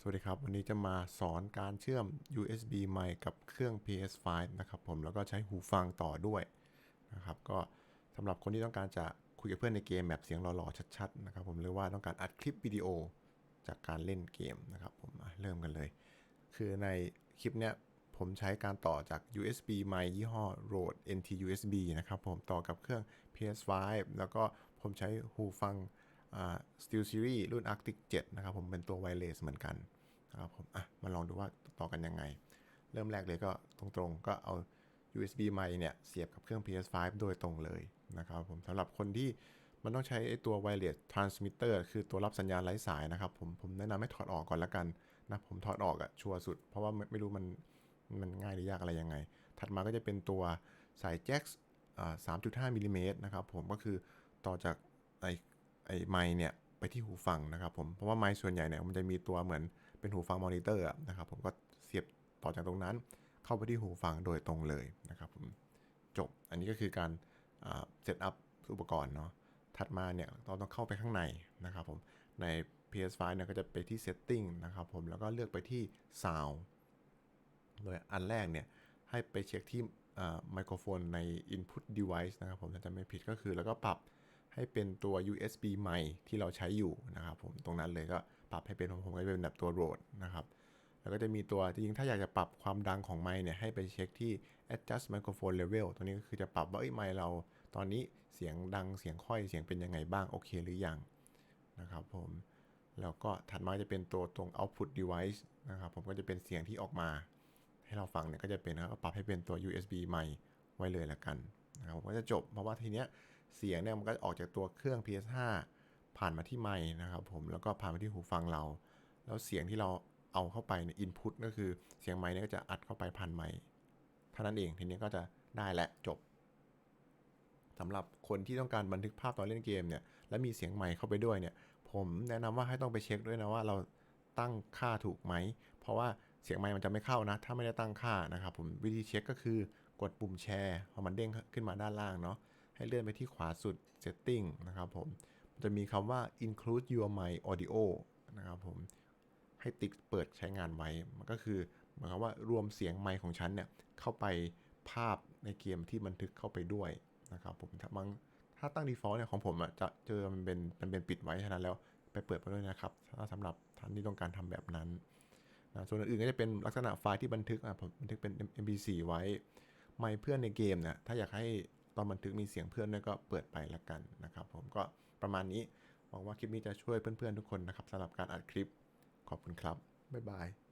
สวัสดีครับ วันนี้จะมาสอนการเชื่อม USB ไมค์กับเครื่อง PS5 นะครับผมแล้วก็ใช้หูฟังต่อด้วยนะครับก็สำหรับคนที่ต้องการจะคุยกับเพื่อนในเกมแบบเสียงหล่อๆชัดๆนะครับผมหรือว่าต้องการอัดคลิปวิดีโอจากการเล่นเกมนะครับผมเริ่มกันเลย คือในคลิปเนี้ยผมใช้การต่อจาก USB ไมค์ยี่ห้อ Rode NT USB นะครับผมต่อกับเครื่อง PS5 แล้วก็ผมใช้หูฟัง Steel Series รุ่น Arctic 7 นะครับผมเป็นตัวไวเลสเหมือนกันนะครับผมอะมาลองดูว่าต่อกันยังไง เริ่มแรกเลยก็ตรงๆ ก็เอา USB ไมค์เนี่ยเสียบกับเครื่อง PS5 โดยตรงเลยนะครับผมสำหรับคนที่มันต้องใช้ไอ้ตัว wireless transmitter คือตัวรับสัญญาณไร้สายนะครับผมผมแนะนำให้ถอดออกก่อนละกันนะผมถอดออกอะชัวร์สุด เพราะว่าไม่ไม่รู้มันมันง่ายหรือยากอะไรยังไง ถัดมาก็จะเป็นตัวสายแจ็คอ่า3.5มิลลิเมตรนะครับผมก็คือต่อจากไอ ไอ้ไมค์เนี่ยไปที่หูฟังนะครับผม เพราะว่าไมค์ส่วนใหญ่เนี่ยมันจะมีตัวเหมือนเป็นหูฟังมอนิเตอร์นะครับผมก็เสียบต่อจากตรงนั้น เข้าไปที่หูฟังโดยตรงเลยนะครับผมจบอันนี้ก็คือการเซตอัพอุปกรณ์เนาะถัดมาเนี่ยเราต้องเข้าไปข้างในนะครับผมใน PS5 เนี่ยก็จะไปที่ Setting นะครับผมแล้วก็เลือกไปที่ Sound โดยอันแรกเนี่ยให้ไปเช็คที่ไมโครโฟนใน Input Device นะครับผมถ้าจะไม่ผิดก็คือแล้วก็ปรับ ให้เป็นตัว USB ใหม่ที่เราใช้อยู่นะครับผมตรงนั้นเลยก็ปรับให้เป็นของผมก็เป็นแบบตัว Rode นะครับแล้วก็จะมีตัวจริงๆถ้าอยากจะปรับความดังของไมค์เนี่ยให้ไปเช็คที่ adjust microphone level ตัวนี้ก็คือจะปรับว่าไอ้ไมค์เราตอนนี้เสียงดังเสียงค่อยเสียงเป็นยังไงบ้างโอเคหรือยังนะครับผมแล้วก็ถัดมาจะเป็นตัวตรง output device นะครับผมก็จะเป็นเสียงที่ออกมา ให้เราฟังเนี่ยก็จะเป็นนะครับก็ปรับให้เป็นตัว USB ใหม่ไว้เลยละกันนะครับผมก็จะจบเพราะว่าทีเนี้ย เสียงเนี่ยมันก็ออกจากตัวเครื่อง PS5 ผ่านมาที่ไมค์นะครับผมแล้วก็ผ่านมาที่หูฟังเรา แล้วเสียงที่เราเอาเข้าไปในอินพุตก็คือเสียงไมค์เนี่ยก็จะอัดเข้าไปผ่านไมค์เท่านั้นเองทีนี้ก็จะได้และจบสำหรับคนที่ต้องการบันทึกภาพตอนเล่นเกมเนี่ยและมีเสียงไมค์เข้าไปด้วยเนี่ย ผมแนะนำว่าให้ต้องไปเช็คด้วยนะว่าเราตั้งค่าถูกไหม เพราะว่าเสียงไมค์มันจะไม่เข้านะ ถ้าไม่ได้ตั้งค่านะครับผมวิธีเช็คก็คือกดปุ่มแชร์พอมันเด้งขึ้นมาด้านล่างเนาะ ให้เลื่อนไปที่ขวาสุด setting นะครับผมจะมีคำว่า include your mic audio นะครับผมให้ติ๊กเปิดใช้งานไว้ มันก็คือหมายความว่ารวมเสียงไมค์ของฉันเนี่ยเข้าไปภาพในเกมที่บันทึกเข้าไปด้วยนะครับผมถ้าบางถ้าตั้ง default เนี่ยของผมอะจะเจอมันเป็นมันเป็นปิดไว้ฉะนั้นแล้วไปเปิดไปด้วยนะครับถ้าสำหรับท่านที่ต้องการทำแบบนั้นนะส่วนอื่นๆก็จะเป็นลักษณะไฟล์ที่บันทึกอะผมบันทึกเป็น mp4 ไว้ ไมค์เพื่อนในเกมเนี่ยถ้าอยากให้ ตอนบันทึกมีเสียงเพื่อนด้วยก็เปิดไปละกันนะครับ ผมก็ประมาณนี้หวังว่าคลิปนี้จะช่วยเพื่อนๆทุกคนนะครับสำหรับการอัดคลิปขอบคุณครับบ๊ายบาย